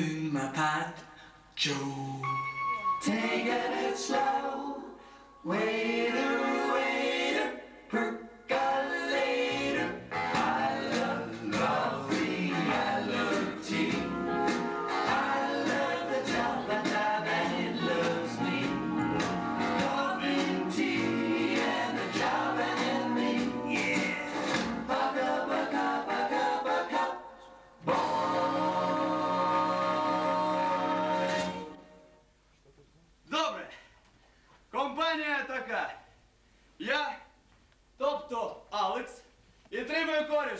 in my pot, Joe. Taking it slow, waiter, waiter,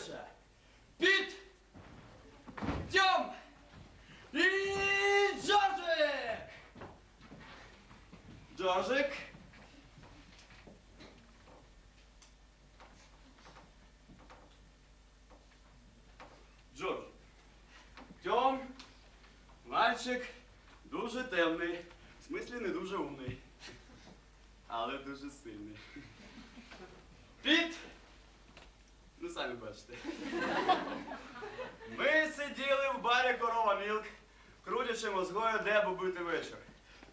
мої коріша. Піт, Тьом і Джорджик. Джорджик. Джордж. Тьом, мальчик, дуже темний. В смислі не дуже умний. Але дуже сильний. Піт! Ну, самі бачите. Ми сиділи в барі корова Мілк, крутячи мозгою, де б бити вечір.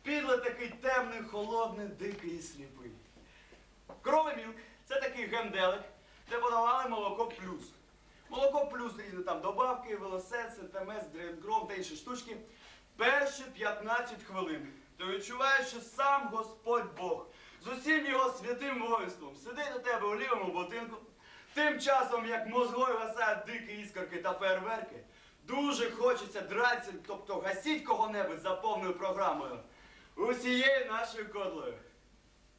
Підле такий темний, холодний, дикий і сліпий. Корова Мілк це такий генделик, де подавали молоко плюс. Молоко плюс різні там добавки, велосет, сентемес, дрінгром та інші штучки. Перші 15 хвилин. Ти відчуваєш, що сам Господь Бог з усім його святим воїнством сидить у тебе у лівому ботинку. Тим часом, як мозгою гасають дикі іскорки та фейерверки, дуже хочеться дратися, тобто гасіть кого-небудь за повною програмою. Усією нашою кодлою.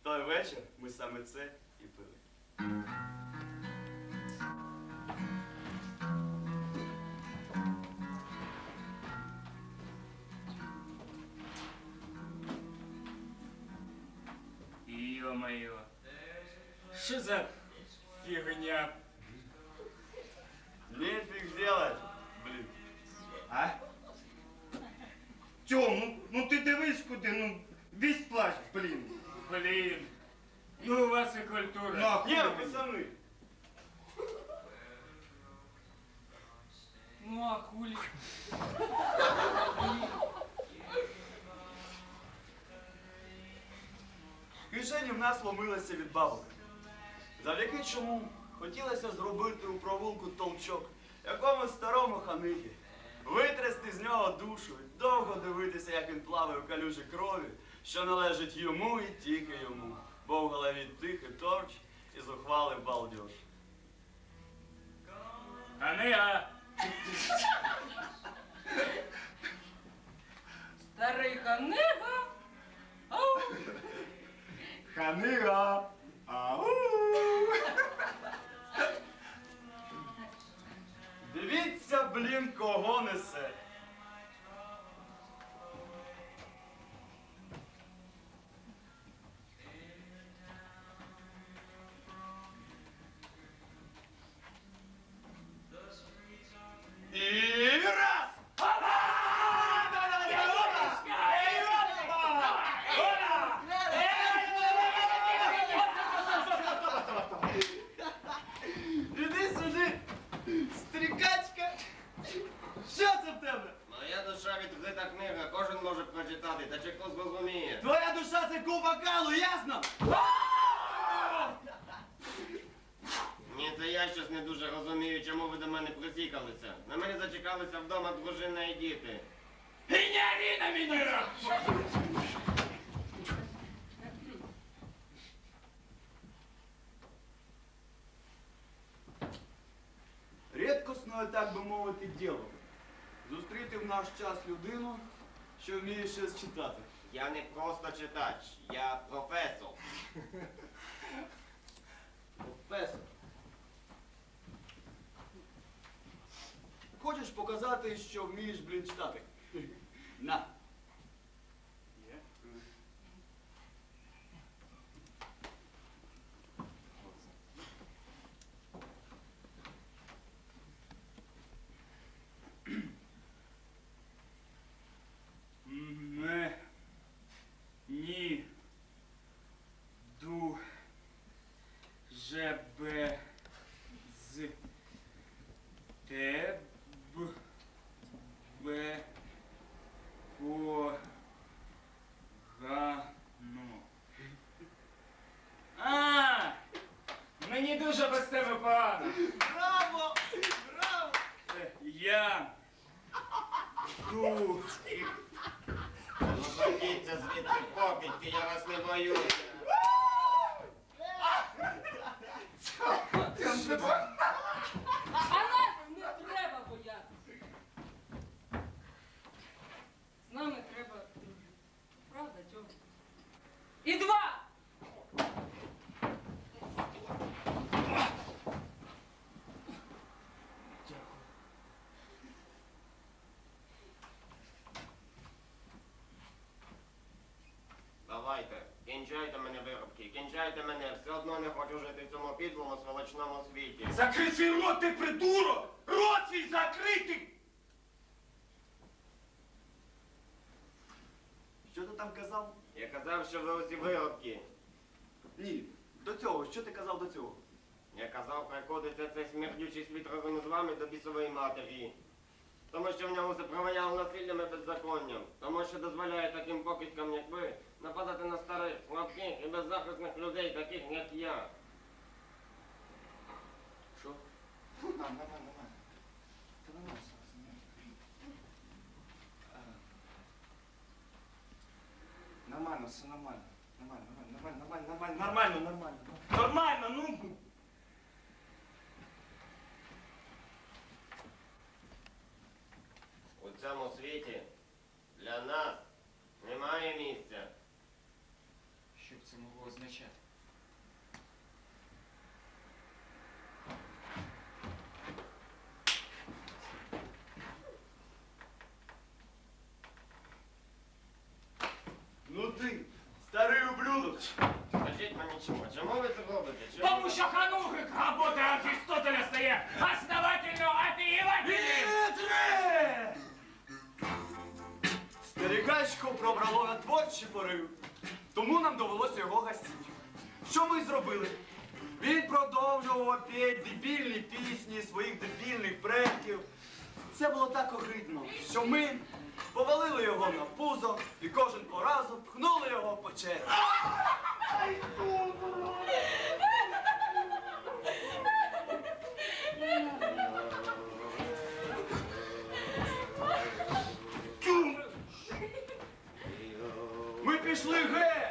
Той вечір ми саме це і пили. Ё-моё. Что за фигня? Нефиг делать, блін. А? Тьом, ну, ну ти дивись куди, ну весь плащ, блін. Блин. Ну у вас и культура. Нахуй. Ні, пацани. Ну а хули? Кишені в нас ломилися від бабок. Завдяки чому хотілося зробити у провулку толчок якомусь старому ханихі, витрясти з нього душу і довго дивитися, як він плаває в калюжі крові, що належить йому і тільки йому, бо в голові тихий торч і зухвалий балдеж. А не. Старий ханига. Ханига. Блін, кого несе. Мене вдома дружина і діти. І на мене! Рідкосною, так би мовити, діло. Зустріти в наш час людину, що вміє щось читати. Я не просто читач, я професор. Професор. Хочеш показати, що вмієш, блін, читати? На. Мені дуже без тебе погано. Браво! Браво! Е, я тут. Ну, Обходіться звідти покидьки, я вас не боюся. Давайте, кінчайте мене виробки, кінчайте мене, все одно не хочу жити в цьому підлому сволочному світі. закрий свій рот, ти придурок! Рот свій закритий! Що ти там казав? Я казав, що ви усі виробки. Ні, до цього, що ти казав до цього? Я казав, приходиться цей смердючий світ разом з вами до бісової матері. Тому що в ньому запроваяв насиллям і беззаконням. Тому що дозволяє таким покидькам, як ви, нападати на старих, слабких і беззахисних людей, таких, як я. Що? Нормально, нормально. Та нормально, все. Нормально, все нормально. Нормально, нормально, нормально, нормально, нормально. Нормально, нормально. Нормально, ну. У цьому світі для нас немає місця. Що б це могло означати? Ну ти, старий ублюдок. Скажіть мені чому? Чому ви це робите? Чому? Тому що ханухик робота Аристотеля стає основательно Старикачку пробрало на творчий порив, тому нам довелося його гасити. Що ми зробили? Він продовжував піти дебільні пісні своїх дебільних предків. Це було так огидно, що ми повалили його на пузо і кожен по разу пхнули його по черзі. Ми пішли геть!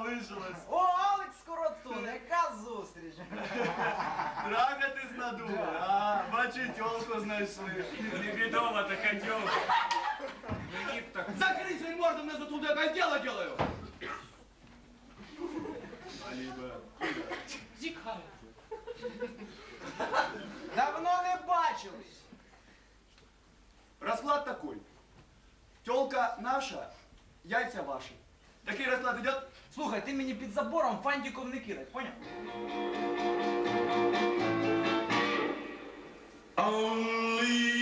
все, що залишилось. О, Алекс Коротун, яка зустріч! Трахатись надумали, а, бачу, тьолку знайшли. Невідома така тьолка. Мені б так. Закрий свій морду, мне тут я дело делаю. Тікай. Давно не бачились. Расклад такой. Телка наша, яйця ваши. Такий розклад идет. Слухай, ти мені під забором фантиков не кидай, поняв? За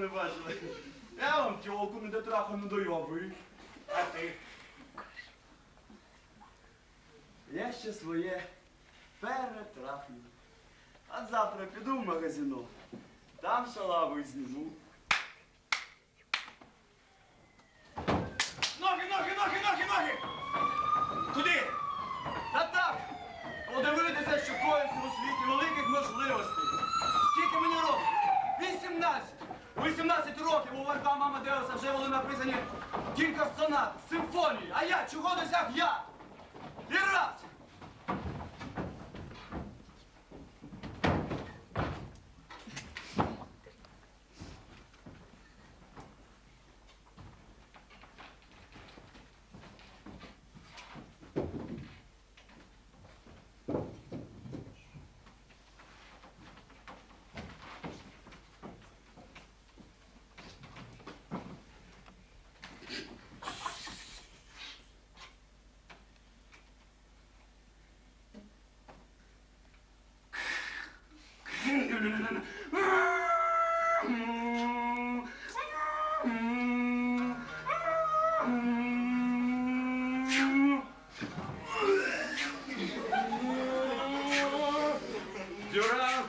не бачили? Я вам тілку не дотраху не дойовую. А ти? Я ще своє перетрахну. А завтра піду в магазино. Там шалаву зніму.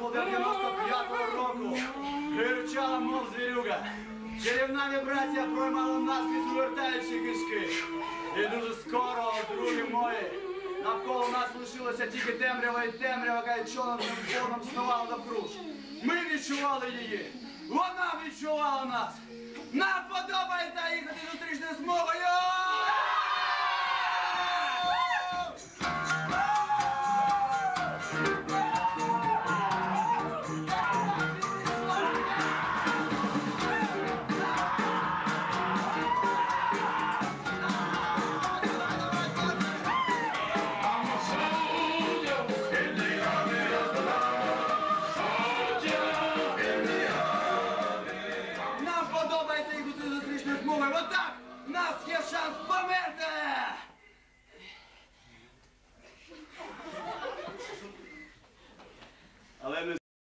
Дюранку 95-го року гирчала, мов звірюга. Чарівна вібрація проймала наскрізь увертаючи кишки. І дуже скоро, другі мої, навколо нас лишилося тільки темрява і темрява, яка чорним фоном снувала навкруж. Ми відчували її. Вона відчувала нас. Нам подобається їхати зустрічною смугою!